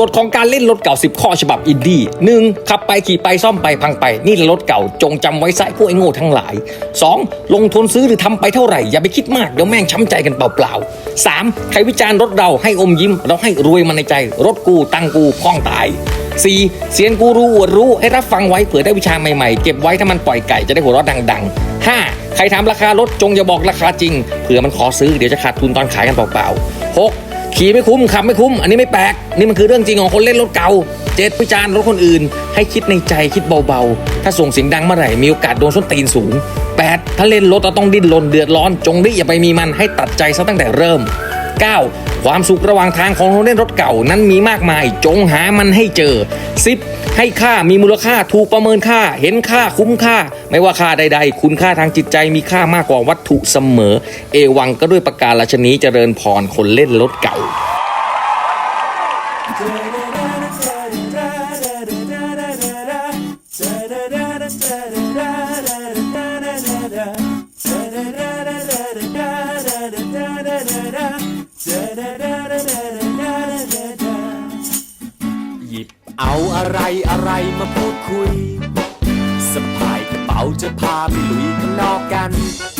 กฎของการเล่นรถเก่า 10 ข้อฉบับอินดี้หนึ่งขับไปขี่ไปซ่อมไปพังไป นี่รถเก่าจงจำไว้ซะพวกไอ้โง่ทั้งหลาย 2. ลงทุนซื้อหรือทำไปเท่าไหร่ อย่าไปคิดมาก เดี๋ยวแม่งช้ำใจกันเปล่าๆ 3. ใครวิจารณ์รถเราให้อมยิ้ม เราให้รวยมาในใจ รถกูตังกูคล้องตาย 4. เสียงกูรู้อวดรู้ให้รับฟังไว้เผื่อได้วิชาใหม่ๆ เก็บไว้ถ้ามันปล่อยไก่จะได้หัวเราะดัง ๆ 5. ใครถามราคารถจงอย่าบอกราคาจริงเผื่อมันขอซื้อเดี๋ยวจะขาดทุนตอนขายกันเปล่าๆ 6. ขี่ไม่คุ้มขับไม่คุ้ม อันนี้ไม่แปลก นี่มันคือเรื่องจริงของคนเล่นรถเก่า เจ็ดวิจารณ์รถคนอื่น ให้คิดในใจคิดเบาๆ ถ้าส่งเสียงดังเมื่อไหร่มีโอกาสโดนส้นตีนสูง 8. ถ้าเล่นรถเราต้องดิ้นรนเดือดร้อน จงรีบอย่าไปมีมันให้ตัดใจซะตั้งแต่เริ่ม 9. ความสุขระหว่างทางของคนเล่นรถเก่านั้นมีมากมาย จงหามันให้เจอ 10. ให้ค่ามีมูลค่าถูกประเมินค่า เห็นค่าคุ้มค่า ไม่ว่าค่าใด ๆ คุณค่าทางจิตใจมีค่ามากกว่าวัตถุเสมอ เอวังก็ด้วยประการราชนีเจริญพรคนเล่นรถเก่า หยิบเอาอะไรอะไรมาพูดคุยสะพายกระเป๋าจะพาไปลุยข้างนอกกัน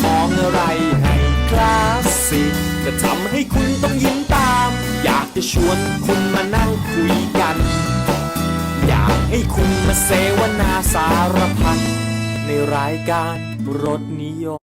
มองอะไรให้คลาสสิกจะทำให้คุณต้องยิ้มตาม อยากจะชวนคุณมานั่งคุยกัน อยากให้คุณมาเสวนาสารพัดในรายการรถนิยม